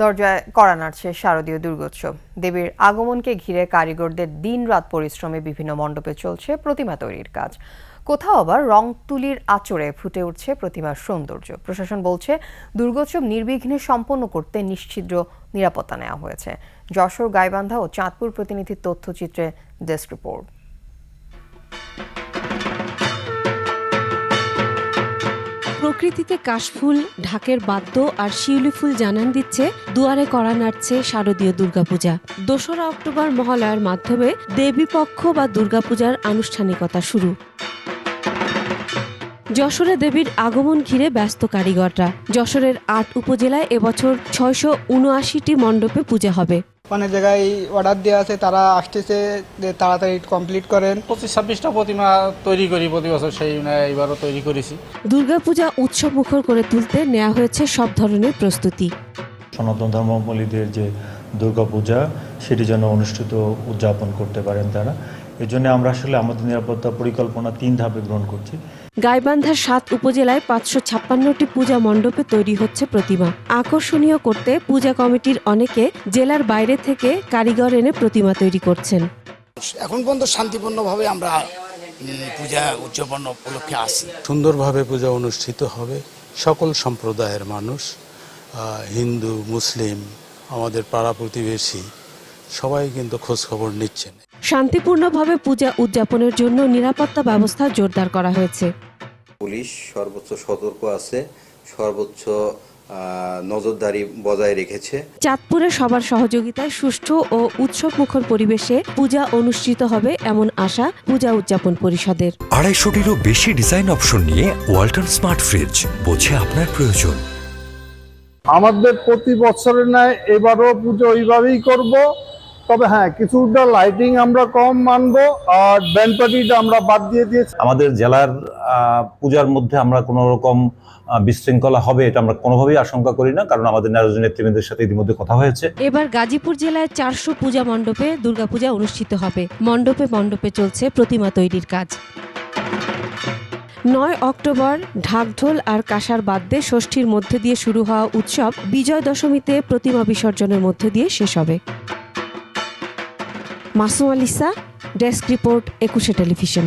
দরজায় কড়া নাড়ছে শারদীয় দুর্গোৎসব। দেবীর আগমনকে ঘিরে কারিগরদের দিনরাত পরিশ্রমে বিভিন্ন মণ্ডপে চলছে প্রতিমা তৈরির কাজ। কোথাও আবার রং তুলির আচরে ফুটে উঠছে প্রতিমার সৌন্দর্য। প্রশাসন বলছে, দুর্গোৎসব নির্বিঘ্নে সম্পন্ন করতে নিশ্ছিদ্র নিরাপত্তা নেওয়া হয়েছে। যশোর, গাইবান্ধা ও চাঁদপুর প্রতিনিধির তথ্যচিত্রে ডেস্ক রিপোর্ট। প্রকৃতিতে কাশফুল, ঢাকের বাদ্য আর শিউলি ফুল জানান দিচ্ছে দুয়ারে করা নাড়ছে শারদীয় দুর্গাপূজা। দোসরা অক্টোবর মহালয়ার মাধ্যমে দেবীপক্ষ বা দুর্গাপূজার আনুষ্ঠানিকতা শুরু। যশোরে দেবীর আগমন ঘিরে ব্যস্ত কারিগররা। যশোরের আট উপজেলায় এবছর ছয়শো উনআশিটি মণ্ডপে পূজা হবে। অনেক জায়গায় অর্ডার দেওয়া আছে তারা আসতেছে যে তাড়াতাড়ি কমপ্লিট করেন। পঁচিশ ছাব্বিশটা প্রতিমা তৈরি করি প্রতি বছর সেই এবারও তৈরি করেছি। দুর্গাপূজা উৎসব মুখর করে তুলতে নেওয়া হয়েছে সব ধরনের প্রস্তুতি। সনাতন ধর্মাবলীদের যে দুর্গাপূজা সেটি যেন অনুষ্ঠিত উদযাপন করতে পারেন তারা। এর জন্য আমরা আসলে আমাদের নিরাপত্তা পরিকল্পনা তিন ধাপে গ্রহণ করছি। গাইবান্ধার সাত উপজেলায় পাঁচশো ছাপ্পান্নটি পূজা মণ্ডপে তৈরি হচ্ছে প্রতিমা। আকর্ষণীয় করতে পূজা কমিটির অনেকে জেলার বাইরে থেকে কারিগর এনে প্রতিমা তৈরি করছেন। এখন পর্যন্ত শান্তিপূর্ণভাবে আমরা পূজা উদযাপন উপলক্ষে আসি সুন্দরভাবে পূজা অনুষ্ঠিত হবে। সকল সম্প্রদায়ের মানুষ হিন্দু মুসলিম আমাদের পাড়া প্রতিবেশী সবাই কিন্তু খোঁজ খবর নিচ্ছেন। শান্তিপূর্ণভাবে পূজা উদযাপনের জন্য নিরাপত্তা ব্যবস্থা জোরদার করা হয়েছে। পুলিশ সর্বোচ্চ সতর্ক আছে সর্বোচ্চ নজরদারি বজায় রেখেছে। চাঁদপুরে সবার সহযোগিতায় সুষ্ঠু ও উৎসব মুখর পরিবেশে পূজা অনুষ্ঠিত হবে এমন আশা পূজা উদযাপন পরিষদের। আড়াইশোটিরও বেশি ডিজাইন অপশন নিয়ে ওয়ালটন স্মার্ট ফ্রিজ বোঝে আপনার প্রয়োজন। আমাদের প্রতি বছরের ন্যায় এবারও পুজো ওইভাবেই করব। তবে হ্যাঁ কিছুটা লাইটিং আমরা কম মানবো আর ব্যান্ড পার্টিটা আমরা বাদ দিয়ে দিয়েছি। আমাদের জেলার আহ, পূজার মধ্যে আমরা কোনো রকম আহ, বিশৃঙ্খলা হবে এটা আমরা কোনোভাবেই আশঙ্কা করি না কারণ আমাদের নারাজ নেতৃবৃন্দের সাথে ইতিমধ্যে কথা হয়েছে। এবার গাজীপুর জেলায় চারশো পূজা মণ্ডপে দুর্গাপূজা অনুষ্ঠিত হবে। মণ্ডপে মণ্ডপে চলছে প্রতিমা তৈরির কাজ। নয় অক্টোবর ঢাকঢোল আর কাঁসার বাদ্যে ষষ্ঠীর মধ্যে দিয়ে শুরু হওয়া উৎসব বিজয় দশমীতে প্রতিমা বিসর্জনের মধ্যে দিয়ে শেষ হবে। Masum Alisa desk report Ekushey television.